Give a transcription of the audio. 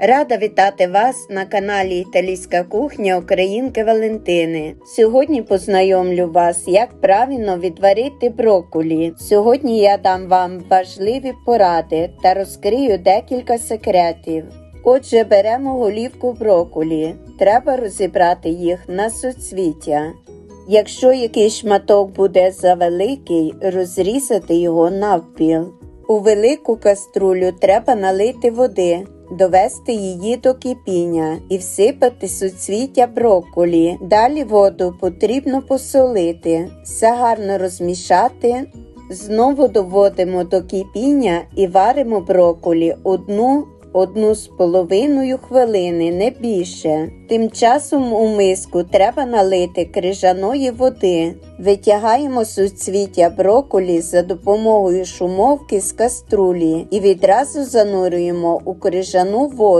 Рада вітати вас на каналі Італійська кухня Українки Валентини. Сьогодні познайомлю вас, як правильно відварити брокколі. Сьогодні я дам вам важливі поради та розкрию декілька секретів. Отже, беремо голівку брокколі. Треба розібрати їх на суцвіття. Якщо якийсь шматок буде завеликий, розрізати його навпіл. У велику каструлю треба налити води, довести її до кипіння і всипати суцвіття брокколі. Далі воду потрібно посолити, все гарно розмішати. Знову доводимо до кипіння і варимо брокколі одну одну з половиною хвилини, не більше. Тим часом у миску треба налити крижаної води. Витягаємо суцвіття брокколі за допомогою шумовки з каструлі і відразу занурюємо у крижану воду.